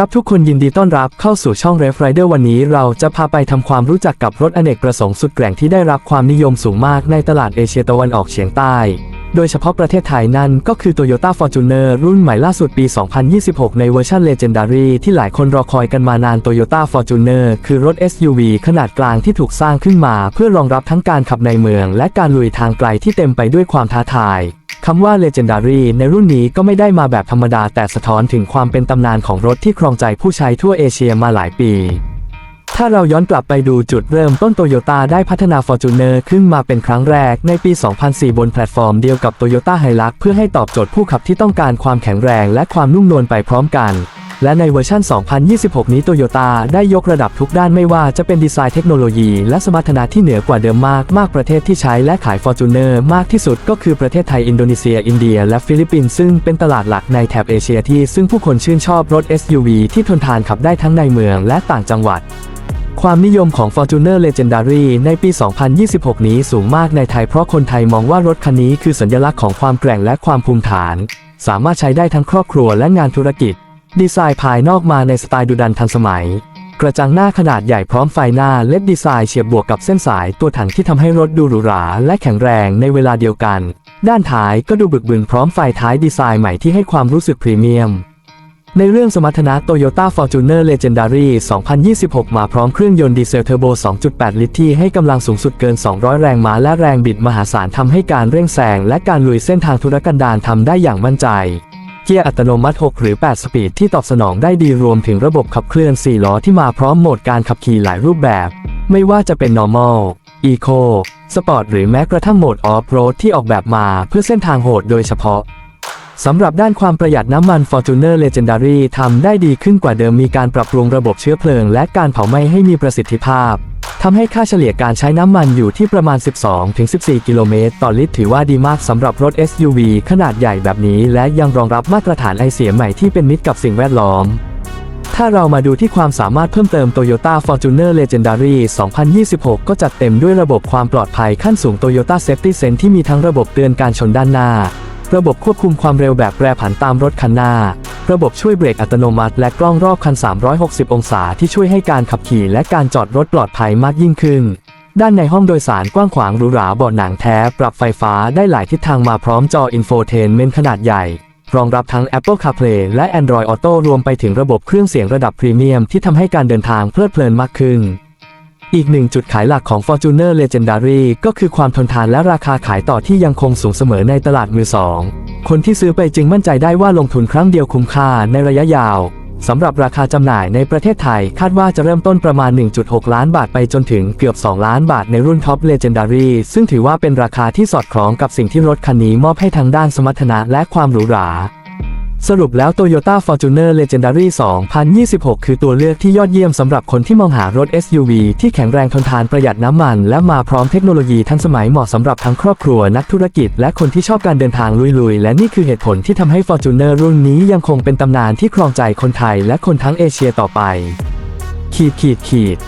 ครับทุกคนยินดีต้อนรับเข้าสู่ช่อง r e f Rider วันนี้เราจะพาไปทำความรู้จักกับรถอเนกประสงค์สุดแกร่งที่ได้รับความนิยมสูงมากในตลาดเอเชียตะวันออกเฉียงใต้ โดยเฉพาะประเทศไทยนั่นก็คือ Toyota Fortuner รุ่นใหม่ล่าสุดปี 2026 ในเวอร์ชัน Legendary ที่หลายคนรอคอยกันมานาน Toyota Fortuner คือรถ SUV ขนาดกลางที่ถูกสร้างขึ้นมา เพื่อรองรับทั้งการขับในเมือง และการลุยทางไกลที่เต็มไปด้วยความท้าทาย คำว่า Legendary ในรุ่นนี้ก็ไม่ได้มาแบบธรรมดาแต่สะท้อนถึงความเป็นตำนานของรถที่ครองใจผู้ใช้ทั่วเอเชียมาหลายปี ถ้าเราย้อนกลับไปดูจุดเริ่มต้นโตโยต้าได้พัฒนา Fortuner ขึ้นมาเป็นครั้งแรกในปี 2004 บนแพลตฟอร์มเดียวกับ Toyota Hilux เพื่อให้ตอบโจทย์ผู้ขับที่ต้องการความแข็งแรงและความนุ่มนวลไปพร้อมกัน และในเวอร์ชัน 2026 นี้โตโยต้าได้ยกระดับทุกด้านไม่ว่าจะเป็นดีไซน์เทคโนโลยีและสมรรถนะที่เหนือกว่าเดิมมาก มากประเทศที่ใช้และขาย Fortuner มากที่สุดก็คือประเทศไทย อินโดนีเซีย อินเดีย และฟิลิปปินส์ซึ่งเป็นตลาดหลักในแถบเอเชียที่ซึ่งผู้คนชื่นชอบรถ SUV ที่ทนทานขับได้ทั้งในเมืองและต่างจังหวัดความนิยมของ Fortuner Legendary ในปี 2026 นี้สูงมากในไทยเพราะคนไทยมองว่ารถคันนี้คือสัญลักษณ์ของความแกร่งและความภูมิฐาน สามารถใช้ได้ทั้งครอบครัวและงานธุรกิจ ดีไซน์ภายนอกมาในสไตล์ดุดันทันสมัย กระจังหน้าขนาดใหญ่พร้อมไฟหน้าเล็บดีไซน์เฉียบบวกกับเส้นสายตัวถังที่ทำให้รถดูหรูหราและแข็งแรงในเวลาเดียวกัน ด้านท้ายก็ดูบึกบึนพร้อมไฟท้ายดีไซน์ใหม่ที่ให้ความรู้สึกพรีเมียมในเรื่องสมรรถนะ Toyota Fortuner Legendary 2026 มาพร้อมเครื่องยนต์ดีเซลเทอร์โบ 2.8 ลิตรที่ให้กำลังสูงสุดเกิน 200 แรงม้าและแรงบิดมหาศาลทำให้การเร่งแซงและการลุยเส้นทางธุรกันดารทำได้อย่างมั่นใจ เกียร์อัตโนมัติ 6 หรือ 8 สปีดที่ตอบสนองได้ดีรวมถึงระบบขับเคลื่อน 4 ล้อที่มาพร้อมโหมดการขับขี่หลายรูปแบบ ไม่ว่าจะเป็น normal eco sport หรือแม้กระทั่งโหมด off road ที่ออกแบบมาเพื่อเส้นทางโหดโดยเฉพาะสำหรับด้านความประหยัดน้ำมัน Fortuner Legendary ทำได้ดีขึ้นกว่าเดิมมีการปรับปรุงระบบเชื้อเพลิง และการเผาไหม้ให้มีประสิทธิภาพ ทำให้ค่าเฉลี่ยการใช้น้ำมันอยู่ที่ประมาณ 12-14 กิโลเมตร ต่อลิตรถือว่าดีมากสำหรับรถ SUV ขนาดใหญ่แบบนี้ และยังรองรับมาตรฐานไอเสียใหม่ที่เป็นมิตรกับสิ่งแวดล้อมถ้าเรามาดูที่ความสามารถเพิ่มเติม Toyota Fortuner Legendary 2026 ก็จัดเต็มด้วยระบบความปลอดภัยขั้นสูง Toyota Safety Sense ที่มีทั้งระบบเตือนการชนด้านหน้า ระบบควบคุมความเร็วแบบแปรผันตามรถคันหน้า ระบบช่วยเบรกอัตโนมัติและกล้องรอบคัน 360 องศาที่ช่วยให้การขับขี่และการจอดรถปลอดภัยมากยิ่งขึ้น ด้านในห้องโดยสารกว้างขวางหรูหราเบาะหนังแท้ ปรับไฟฟ้าได้หลายทิศทางมาพร้อมจอ Infotainment ขนาดใหญ่ รองรับทั้ง Apple CarPlay และ Android Auto รวมไปถึงระบบเครื่องเสียงระดับพรีเมียมที่ทำให้การเดินทางเพลิดเพลินมากขึ้นอีกหนึ่งจุดขายหลักของ Fortuner Legendary ก็คือความทนทานและราคาขายต่อที่ยังคงสูงเสมอในตลาดมือสอง คนที่ซื้อไปจึงมั่นใจได้ว่าลงทุนครั้งเดียวคุ้มค่าในระยะยาวสำหรับราคาจำหน่ายในประเทศไทยคาดว่าจะเริ่มต้นประมาณ 1.6 ล้านบาทไปจนถึงเกือบ 2 ล้านบาทในรุ่น Top Legendary ซึ่งถือว่าเป็นราคาที่สอดคล้องกับสิ่งที่รถคันนี้มอบให้ทางด้านสมรรถนะและความหรูหรา สรุปแล้ว Toyota Fortuner Legendary 2026 คือตัวเลือกที่ยอดเยี่ยมสำหรับคนที่มองหารถ SUV ที่แข็งแรงทนทานประหยัดน้ำมัน และมาพร้อมเทคโนโลยีทันสมัยเหมาะสำหรับทั้งครอบครัวนักธุรกิจ และคนที่ชอบการเดินทางลุยๆ และนี่คือเหตุผลที่ทำให้ Fortuner รุ่นนี้ยังคงเป็นตำนานที่ครองใจคนไทยและคนทั้งเอเชียต่อไป ขีดขีดขีด